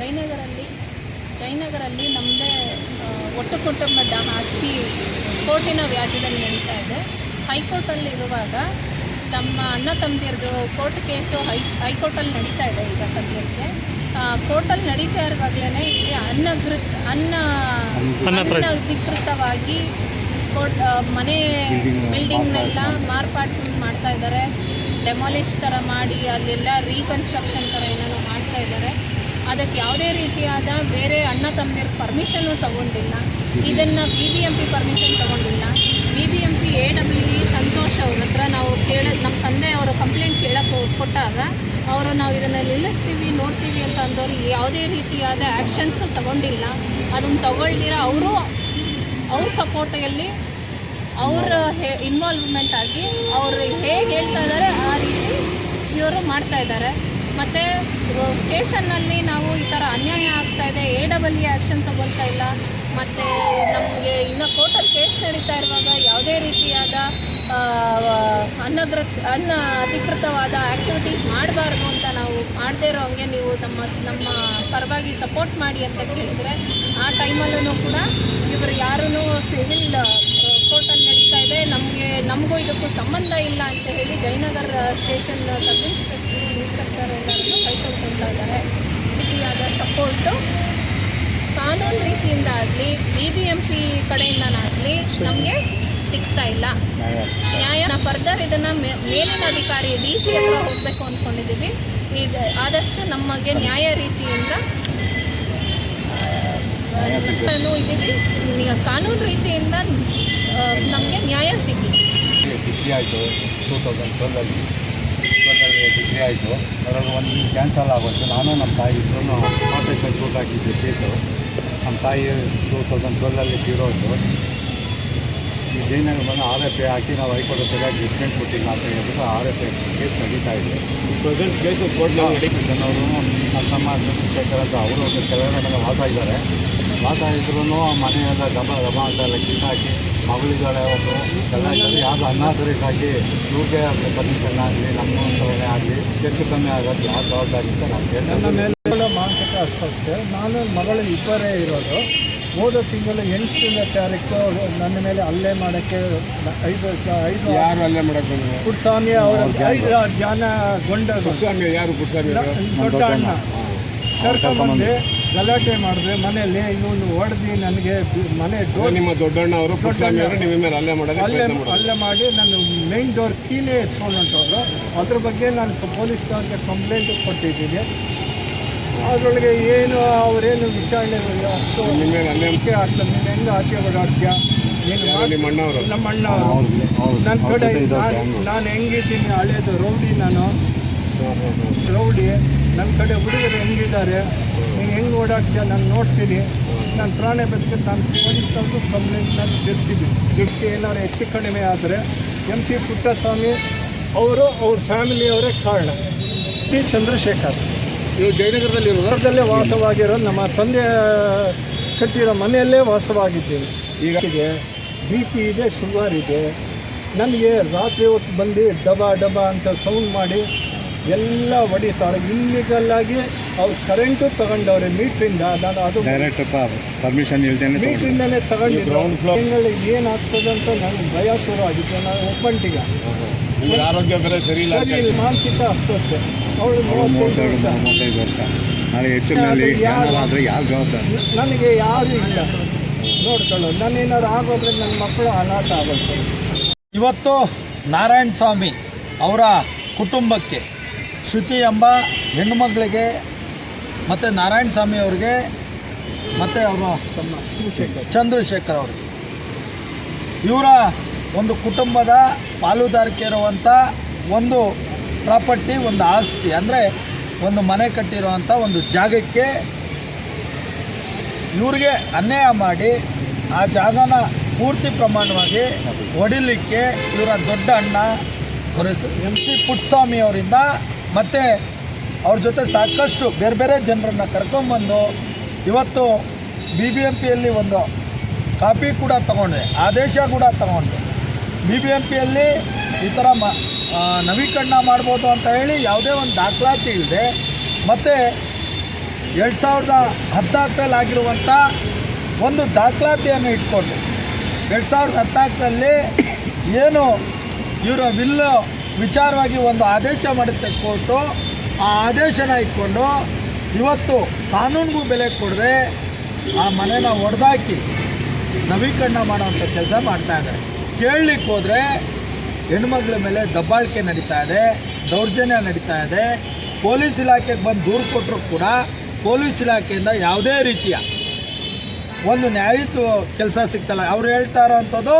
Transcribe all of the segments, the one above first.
ಜಯನಗರಲ್ಲಿ ಜಯನಗರಲ್ಲಿ ನಮ್ಮದೇ ಒಟ್ಟು ಕುಟುಂಬದ ಆಸ್ತಿ ಕೋರ್ಟಿನ ವ್ಯಾಜ್ಯದಲ್ಲಿ ನಡೀತಾ ಇದೆ. ಹೈಕೋರ್ಟಲ್ಲಿ ಇರುವಾಗ ನಮ್ಮ ಅಣ್ಣ ತಮ್ಮದಿರದು ಕೋರ್ಟ್ ಕೇಸು ಹೈ ಹೈಕೋರ್ಟಲ್ಲಿ ನಡೀತಾ ಇದೆ ಈಗ ಸದ್ಯಕ್ಕೆ. ಕೋರ್ಟಲ್ಲಿ ನಡೀತಾ ಇರುವಾಗಲೇ ಇಲ್ಲಿ ಅನ್ನಗೃತ ಅನ್ನ ಅನಧಿಕೃತವಾಗಿ ಕೋರ್ಟ್ ಮನೆ ಬಿಲ್ಡಿಂಗ್ನೆಲ್ಲ ಮಾರ್ಪಾಟು ಮಾಡ್ತಾ ಇದ್ದಾರೆ. ಡೆಮಾಲಿಷ್ ಥರ ಮಾಡಿ ಅಲ್ಲೆಲ್ಲ ರೀಕನ್ಸ್ಟ್ರಕ್ಷನ್ ಥರ ಏನೇನೋ ಮಾಡ್ತಾ ಇದ್ದಾರೆ. ಅದಕ್ಕೆ ಯಾವುದೇ ರೀತಿಯಾದ ಬೇರೆ ಅಣ್ಣ ತಮ್ಮದಿರ ಪರ್ಮಿಷನ್ನು ತಗೊಂಡಿಲ್ಲ. ಇದನ್ನು B B M P permission ತಗೊಂಡಿಲ್ಲ. B B M P A W E Santhosh ಅವ್ರ ಹತ್ರ ನಾವು ಕೇಳ ನಮ್ಮ ತಂದೆ ಅವರು ಕಂಪ್ಲೇಂಟ್ ಕೇಳಕ್ಕೆ ಕೊಟ್ಟಾಗ ಅವರು ನಾವು ಇದನ್ನು ನಿಲ್ಲಿಸ್ತೀವಿ, ನೋಡ್ತೀವಿ ಅಂತ ಅಂದವರು ಯಾವುದೇ ರೀತಿಯಾದ ಆ್ಯಕ್ಷನ್ಸು ತಗೊಂಡಿಲ್ಲ. ಅದನ್ನು ತಗೊಳ್ದಿರ ಅವರು, ಅವ್ರ ಸಪೋರ್ಟಲ್ಲಿ ಹೇ ಇನ್ವಾಲ್ವ್ಮೆಂಟ್ ಆಗಿ ಅವರು ಹೇಗೆ ಹೇಳ್ತಾ ಇದ್ದಾರೆ ಆ ರೀತಿ ಇವರು ಮಾಡ್ತಾ ಇದ್ದಾರೆ ಮತ್ತು ಸ್ಟೇಷನ್ನಲ್ಲಿ ನಾವು ಈ ಥರ ಅನ್ಯಾಯ ಆಗ್ತಾ ಇದೆ ಎ ಡಬಲ್ ಇ ಆ್ಯಕ್ಷನ್ ತಗೊಳ್ತಾ ಇಲ್ಲ, ಮತ್ತು ನಮಗೆ ಇನ್ನು ಕೋರ್ಟಲ್ಲಿ ಕೇಸ್ ನಡೀತಾ ಇರುವಾಗ ಯಾವುದೇ ರೀತಿಯಾದ ಅನಗೃತ್ ಅನ್ನ ಅಧಿಕೃತವಾದ ಆ್ಯಕ್ಟಿವಿಟೀಸ್ ಮಾಡಬಾರ್ದು ಅಂತ ನಾವು ಮಾಡದೇ ಇರೋ ಹಂಗೆ ನೀವು ನಮ್ಮ ನಮ್ಮ ಪರವಾಗಿ ಸಪೋರ್ಟ್ ಮಾಡಿ ಅಂತ ಕೇಳಿದರೆ, ಆ ಟೈಮಲ್ಲೂ ಕೂಡ ಇವರು ಯಾರೂ ಸಿವಿಲ್ ಕೋರ್ಟಲ್ಲಿ ನಡೀತಾ ಇದೆ, ನಮಗೆ, ನಮಗೂ ಇದಕ್ಕೂ ಸಂಬಂಧ ಇಲ್ಲ ಅಂತ ಹೇಳಿ Jayanagar station sub inspector inspector ಎಲ್ಲರನ್ನು ಕೈಗೊಳ್ಕೊಳ್ತಾ ಇದ್ದಾರೆ. ರೀತಿಯಾದ ಸಪೋರ್ಟು ಕಾನೂನು ರೀತಿಯಿಂದ ಆಗಲಿ ಬಿ ಬಿ ಎಂ ಪಿ ಕಡೆಯಿಂದನಾಗಲಿ ನಮಗೆ ಸಿಗ್ತಾ ಇಲ್ಲ. ನ್ಯಾಯ ಫರ್ದರ್ ಇದನ್ನು ಮೇಲಿನ ಅಧಿಕಾರಿ ಡಿ ಸಿ ಹತ್ರ ಹೋಗಬೇಕು ಅಂದ್ಕೊಂಡಿದ್ದೀವಿ ಈಗ ಆದಷ್ಟು ನಮಗೆ ನ್ಯಾಯ ರೀತಿಯಿಂದ ನಾನು ಇದ್ದೀವಿ. ಕಾನೂನು ರೀತಿಯಿಂದ ನಮಗೆ ನ್ಯಾಯ ಸಿಗಲಿ. ಟೂ ತೌಸಂಡ್ ಟ್ವೆಲ್ಲಲ್ಲಿ ಡಿಗ್ರಿ ಆಯಿತು. ಅದರಲ್ಲಿ ಒಂದು ಕ್ಯಾನ್ಸಲ್ ಆಗೋಯ್ತು. ನಾನು ನಮ್ಮ ತಾಯಿ ಇಬ್ಬರೂ ಆಪರೇಷನ್ ಶೂಟ್ ಹಾಕಿದ್ದೆ ಕೇಸು ನಮ್ಮ ತಾಯಿ ಟೂ ತೌಸಂಡ್ ಟ್ವೆಲ್ಲಲ್ಲಿ ತೀರೋದು. ಈ ಜೈನಲ್ಲಿ ಬಂದು ಆರ್ ಎಫ್ ಎ ಹಾಕಿ ನಾವು ಹೈಕೋರ್ಟ್ ಸರಿಯಾಗಿ ಜಡ್ಜ್ಮೆಂಟ್ ಕೊಟ್ಟಿಲ್ಲ ಅಂತ ಹೇಳ್ಬಿಟ್ಟು ಆರ್ ಎಫ್ ಎ ಕೇಸ್ ನಡೀತಾ ಇದೆ ಪ್ರೆಸೆಂಟ್ ಕೇಸು ಕೋರ್ಟ್ನಲ್ಲಿ ಜನವರು ನಮ್ಮ ತಮ್ಮ ಚಂದ್ರಶೇಖರ್ ಅಂತ ಅವರು ಒಂದು ಕೆಳಗಡೆ ವಾಸ ಇದ್ದಾರೆ. ವಾಸ ಇದ್ರೂ ಮನೆಯೆಲ್ಲ ಗಬ ಗಬ ಅಂತ ಎಲ್ಲ ಕಿಟ್ಟಾಕಿ ಒಬ್ಬರು ಎಲ್ಲ ಇದ್ದಾರೆ ಯಾವುದು ಅನ್ನಾಥರೈಸ್ ಆಗಿ ಆಗಲಿ ಪರ್ಮಿಷನ್ ಆಗಲಿ ನಮ್ಮ ಥರನೇ ಆಗಲಿ ಹೆಚ್ಚು ಕಮ್ಮಿ ಆಗೋದು ಯಾವ ಜವಾಬ್ದಾರಿ ಅಂತ ನಾವು ನನ್ನ ಹೇಳ್ತೇವೆ ಮೇಲೆ ಮಾನಸಿಕ ಅಸ್ವಸ್ಥೆ ನಾನು ಮಗಳು ಇಬ್ಬರೇ ಇರೋದು. ಹೋದ ತಿಂಗಳು ಎಂಟನೇ ತಾರೀಕು ನನ್ನ ಮೇಲೆ ಅಲ್ಲೇ ಮಾಡೋಕ್ಕೆ ಐದು ಐದು ಯಾರು ಅಲ್ಲೇ ಮಾಡೋಕ್ಕೆ ಪುಟ್ಸ್ವಾಮಿ ಅವರ ಐದು ಜನ ಗೊಂಡ ಪುಟ್ಸ್ವಾಮಿ ಯಾರು? ಪುಟ್ಸ್ವಾಮಿ? ದೊಡ್ಡ ಅಣ್ಣ. ಕರ್ಕೊಂಬಂದು. ಗಲಾಟೆ ಮಾಡಿದ್ರೆ ಮನೆಯಲ್ಲಿ ಇನ್ನೊಂದು ಹೊಡೆದು ನನಗೆ ಮನೆ ಡೋರ್ ನಿಮ್ಮ ದೊಡ್ಡಣ್ಣ ಅವರು ನಿಮ್ಮ ಮೇಲೆ ಅಲ್ಲೇ ಮಾಡೋದು ಅಲ್ಲೇ ಅಲ್ಲೇ ಮಾಡಿ ನಾನು ಮೇನ್ ಡೋರ್ ಕೀಲೇ ಎತ್ಕೊಂಡಂಥವ್ರು. ಅದ್ರ ಬಗ್ಗೆ ನಾನು ಪೊಲೀಸ್ ಪೊಲೀಸ್ನವ್ರಿಗೆ ಕಂಪ್ಲೇಂಟ್ ಕೊಟ್ಟಿದ್ದೀನಿ. ಅದರೊಳಗೆ ಏನು ಅವರೇನು ವಿಚಾರಣೆ ಅಷ್ಟು ಅಲ್ಲೇ ನೀನು ಹೆಂಗೆ ಆಚೆ ಓಡಾಡ್ತೀಯ ನಿಮ್ಮ ಅಣ್ಣ. ನನ್ನ ಕಡೆ. ನಾನು ಹೆಂಗಿದ್ದೀನಿ ಹಳೇದು ರೌಡಿ ನಾನು. ರೌಡಿ ನನ್ನ ಕಡೆ ಹುಡುಗರು ಹೆಂಗಿದ್ದಾರೆ, ನೀನು ಹೆಂಗೆ ಓಡಾಡ್ತೀಯ, ನಾನು ನೋಡ್ತೀನಿ. ನಾನು ಪ್ರಾಣ ಬದುಕಿ ನಾನು ಪೊಲೀಸ್ನವ್ರಿಗೂ ಕಂಪ್ಲೇಂಟ್ ನಾನು ತಿರ್ತೀನಿ ದುಡ್ಡು ಏನಾದ್ರು ಹೆಚ್ಚು ಕಡಿಮೆ ಆದರೆ ಎಂ ಸಿ ಪುಟ್ಟಸ್ವಾಮಿ ಅವರು ಅವ್ರ ಫ್ಯಾಮಿಲಿಯವರೇ ಕಾರಣ. ಟಿ ಚಂದ್ರಶೇಖರ್, ಇವರು ಜಯನಗರದಲ್ಲಿ ಹೊರದಲ್ಲೇ ವಾಸವಾಗಿರೋ ನಮ್ಮ ತಂದೆ, ಕಟ್ಟಿರೋ ಮನೆಯಲ್ಲೇ ವಾಸವಾಗಿದ್ದೀನಿ. ಈಗ ಬಿ ಪಿ ಇದೆ ಶುಗರ್ ಇದೆ ನನಗೆ ರಾತ್ರಿ ಹೊತ್ತು ಬಂದು ಡಬಾ ಡಬಾ ಅಂತ ಸೌಂಡ್ ಮಾಡಿ ಎಲ್ಲ ಹೊಡಿತಾರೆ. ಇಲ್ಲಿಗಲ್ಲಾಗಿ ಅವ್ರು ಕರೆಂಟು ತಗೊಂಡವ್ರೆ ಮೀಟ್ರಿಂದ ನಾನು ಅದು ಡೈರೆಕ್ಟ್ ಪರ್ಮಿಷನ್ ಮೀಟ್ರಿಂದಲೇ ತಗೊಂಡಿದ್ರು ಏನಾಗ್ತದೆ ಅಂತ ನನಗೆ ಭಯ ಶುರು ಆಗಿತ್ತು ನಾನು ಒಬ್ಬಂಟಿಗ. ಆರೋಗ್ಯ ಬೆಲೆ ಸರಿ ಇಲ್ಲ. ಮಾನಸಿಕ ಅಸ್ವಸ್ಥೆ. ಅವಳು ಮೂವತ್ತೈದು ವರ್ಷ. ಮೂವತ್ತೈದು ವರ್ಷ. ನಾಳೆ ಹೆಚ್ಚಿನಲ್ಲಿ ಯಾರು- ಆದರೆ ಯಾರು ಜವಾಬ್ದಾರಿ? ನನಗೆ ಯಾರು ಇಲ್ಲ. ನೋಡ್ಕೊಳ್ಳೋದು ನಾನೇನಾದ್ರು ಆಗೋದ್ರೆ ನನ್ನ ಮಕ್ಕಳು ಅನಾಥ ಆಗುತ್ತೆ ಇವತ್ತು ನಾರಾಯಣ ಸ್ವಾಮಿ ಅವರ ಕುಟುಂಬಕ್ಕೆ ಶ್ರುತಿ ಎಂಬ ಹೆಣ್ಣುಮಗಳಿಗೆ ಮತ್ತು ನಾರಾಯಣ ಸ್ವಾಮಿ ಅವ್ರಿಗೆ ಮತ್ತು ಅವರು ತಮ್ಮ ಚಂದ್ರಶೇಖರ್ ಅವ್ರಿಗೆ ಇವರ ಒಂದು ಕುಟುಂಬದ ಪಾಲುದಾರಿಕೆ ಇರುವಂಥ ಒಂದು ಪ್ರಾಪರ್ಟಿ, ಒಂದು ಆಸ್ತಿ, ಅಂದರೆ ಒಂದು ಮನೆ ಕಟ್ಟಿರುವಂಥ ಒಂದು ಜಾಗಕ್ಕೆ ಇವ್ರಿಗೆ ಅನ್ಯಾಯ ಮಾಡಿ ಆ ಜಾಗನ ಪೂರ್ತಿ ಪ್ರಮಾಣವಾಗಿ ಹೊಡಿಲಿಕ್ಕೆ ಇವರ ದೊಡ್ಡ ಅಣ್ಣ ಎಂ ಸಿ ಪುಟ್ಟಸ್ವಾಮಿ ಅವರಿಂದ ಮತ್ತು ಅವ್ರ ಜೊತೆ ಸಾಕಷ್ಟು ಬೇರೆ ಬೇರೆ ಜನರನ್ನು ಕರ್ಕೊಂಬಂದು ಇವತ್ತು ಬಿ ಬಿ ಎಂ ಪಿಯಲ್ಲಿ ಒಂದು ಕಾಪಿ ಕೂಡ ತಗೊಂಡೆ, ಆದೇಶ ಕೂಡ ತಗೊಂಡೆ. ಬಿ ಬಿ ಎಂ ಪಿಯಲ್ಲಿ ಈ ಥರ ಮ ನವೀಕರಣ ಮಾಡ್ಬೋದು ಅಂತ ಹೇಳಿ ಯಾವುದೇ ಒಂದು ದಾಖಲಾತಿ ಇಲ್ಲದೆ ಮತ್ತು ಎರಡು ಸಾವಿರದ ಹದಿನಾಲ್ಕರಲ್ಲಿ ಆಗಿರುವಂಥ ಒಂದು ದಾಖಲಾತಿಯನ್ನು ಇಟ್ಕೊಂಡು, ಎರಡು ಸಾವಿರದ ಹದಿನಾಲ್ಕರಲ್ಲಿ ಏನು ಇವರ ವಿಲ್ಲು ವಿಚಾರವಾಗಿ ಒಂದು ಆದೇಶ ಮಾಡುತ್ತೆ ಕೋರ್ಟು, ಆ ಆದೇಶನ ಇಟ್ಕೊಂಡು ಇವತ್ತು ಕಾನೂನಿಗೂ ಬೆಲೆ ಕೊಡದೆ ಆ ಮನೆನ ಒಡೆದಾಕಿ ನವೀಕರಣ ಮಾಡೋವಂಥ ಕೆಲಸ ಮಾಡ್ತಾ ಇದ್ದಾರೆ. ಕೇಳಲಿಕ್ಕೆ ಹೋದರೆ ಹೆಣ್ಮಕ್ಳ ಮೇಲೆ ದಬ್ಬಾಳಿಕೆ ನಡೀತಾ ಇದೆ, ದೌರ್ಜನ್ಯ ನಡೀತಾ ಇದೆ. ಪೊಲೀಸ್ ಇಲಾಖೆಗೆ ಬಂದು ದೂರು ಕೊಟ್ಟರು ಕೂಡ ಪೊಲೀಸ್ ಇಲಾಖೆಯಿಂದ ಯಾವುದೇ ರೀತಿಯ ಒಂದು ನ್ಯಾಯಯುತ ಕೆಲಸ ಸಿಗ್ತಲ್ಲ. ಅವ್ರು ಹೇಳ್ತಾ ಇರೋವಂಥದ್ದು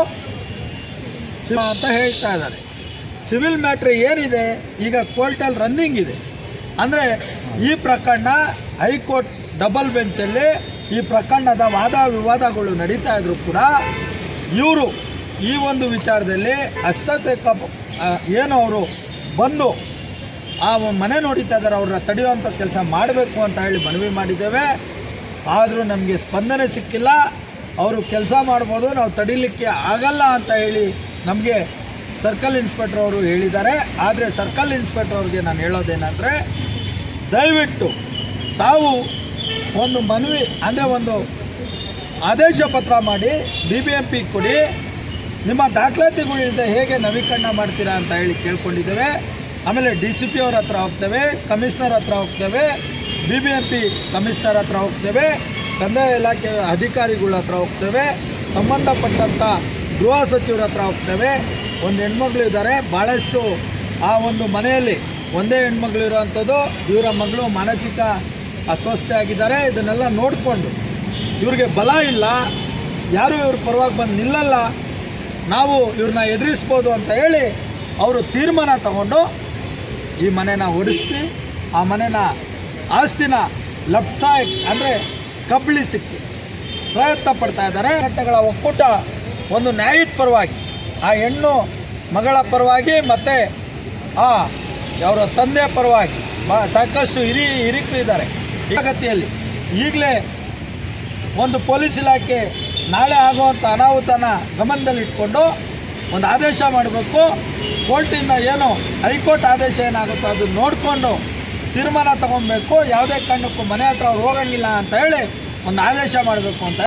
ಸಿನಿಮಾ ಅಂತ ಹೇಳ್ತಾ ಇದ್ದಾರೆ. ಸಿವಿಲ್ ಮ್ಯಾಟ್ರ್ ಏನಿದೆ ಈಗ ಕೋರ್ಟಲ್ಲಿ ರನ್ನಿಂಗ್ ಇದೆ. ಅಂದರೆ ಈ ಪ್ರಕರಣ ಹೈಕೋರ್ಟ್ ಡಬಲ್ ಬೆಂಚಲ್ಲಿ ಈ ಪ್ರಕರಣದ ವಾದ ವಿವಾದಗಳು ನಡೀತಾ ಇದ್ರು ಕೂಡ ಇವರು ಈ ಒಂದು ವಿಚಾರದಲ್ಲಿ ಆ, ಏನು ಅವರು ಬಂದು ಆ ಮನೆ ನೋಡಿತಾ ಇದ್ದಾರೆ ಅವ್ರನ್ನ ತಡೆಯುವಂಥ ಕೆಲಸ ಮಾಡಬೇಕು ಅಂತ ಹೇಳಿ ಮನವಿ ಮಾಡಿದ್ದೇವೆ. ಆದರೂ ನಮಗೆ ಸ್ಪಂದನೆ ಸಿಕ್ಕಿಲ್ಲ. ಅವರು ಕೆಲಸ ಮಾಡ್ಬೋದು ನಾವು ತಡಿಲಿಕ್ಕೆ ಆಗಲ್ಲ ಅಂತ ಹೇಳಿ ನಮಗೆ ಸರ್ಕಲ್ ಇನ್ಸ್ಪೆಕ್ಟರ್ ಅವರು ಹೇಳಿದ್ದಾರೆ. ಆದರೆ ಸರ್ಕಲ್ ಇನ್ಸ್ಪೆಕ್ಟರ್ ಅವ್ರಿಗೆ ನಾನು ಹೇಳೋದೇನೆಂದರೆ, ದಯವಿಟ್ಟು ತಾವು ಒಂದು ಮನವಿ, ಅಂದರೆ ಒಂದು ಆದೇಶ ಪತ್ರ ಮಾಡಿ ಬಿ ಬಿ ಎಂ ಪಿ ಕೊಡಿ. ನಿಮ್ಮ ದಾಖಲಾತಿಗಳಿಂದ ಹೇಗೆ ನವೀಕರಣ ಮಾಡ್ತೀರಾ ಅಂತ ಹೇಳಿ ಕೇಳ್ಕೊಂಡಿದ್ದೇವೆ. ಆಮೇಲೆ ಡಿ ಸಿ ಪಿ ಅವ್ರ ಹತ್ರ ಹೋಗ್ತೇವೆ, ಕಮಿಷನರ್ ಹತ್ರ ಹೋಗ್ತೇವೆ B B M P commissioner ಹತ್ರ ಹೋಗ್ತೇವೆ ಕಂದಾಯ ಇಲಾಖೆ ಅಧಿಕಾರಿಗಳ ಹತ್ರ ಹೋಗ್ತೇವೆ ಸಂಬಂಧಪಟ್ಟಂಥ ಗೃಹ ಸಚಿವರ ಹತ್ರ ಹೋಗ್ತೇವೆ. ಒಂದು ಹೆಣ್ಮಗಳು ಇದ್ದಾರೆ. ಭಾಳಷ್ಟು ಆ ಒಂದು ಮನೆಯಲ್ಲಿ ಒಂದೇ ಹೆಣ್ಮಗಳು ಇರುವಂಥದ್ದು ಇವರ ಮಗಳು ಮಾನಸಿಕ ಅಸ್ವಸ್ಥೆ ಆಗಿದ್ದಾರೆ. ಇದನ್ನೆಲ್ಲ ನೋಡಿಕೊಂಡು ಇವ್ರಿಗೆ ಬಲ ಇಲ್ಲ. ಯಾರು ಇವ್ರ ಪರವಾಗಿ ಬಂದು ನಿಲ್ಲಲ್ಲ. ನಾವು ಇವ್ರನ್ನ ಎದುರಿಸ್ಬೋದು ಅಂತ ಹೇಳಿ ಅವರು ತೀರ್ಮಾನ ತಗೊಂಡು ಈ ಮನೆನ ಒಡಿಸಿ, ಆ ಮನೆನ ಆಸ್ತಿನ ಲಪ್ಸಾಯ್ ಅಂದರೆ ಕಬಳಿಸಿಕ್ಕೆ ಪ್ರಯತ್ನ ಪಡ್ತಾ ಇದ್ದಾರೆ. ಘಟನೆಗಳ ಒಕ್ಕೂಟ ಒಂದು ನ್ಯಾಯದ ಪರವಾಗಿ ಆ ಹೆಣ್ಣು ಮಗಳ ಪರವಾಗಿ ಮತ್ತು ಆ ಅವರ ತಂದೆ ಪರವಾಗಿ ಸಾಕಷ್ಟು ಹಿರಿ ಹಿರಿಕರು ಇದ್ದಾರೆ. ಈಗಲೇ ಒಂದು ಪೊಲೀಸ್ ಇಲಾಖೆ ನಾಳೆ ಆಗುವಂಥ ಅನಾಹುತನ ಗಮನದಲ್ಲಿಟ್ಕೊಂಡು ಒಂದು ಆದೇಶ ಮಾಡಬೇಕು. ಕೋರ್ಟಿಂದ ಏನು ಹೈಕೋರ್ಟ್ ಆದೇಶ ಏನಾಗುತ್ತೋ ಅದು ನೋಡಿಕೊಂಡು ತೀರ್ಮಾನ ತಗೊಬೇಕು. ಯಾವುದೇ ಕಾರಣಕ್ಕೂ ಮನೆ ಹತ್ರ ಹೋಗಂಗಿಲ್ಲ ಅಂತ ಹೇಳಿ ಒಂದು ಆದೇಶ ಮಾಡಬೇಕು ಅಂತ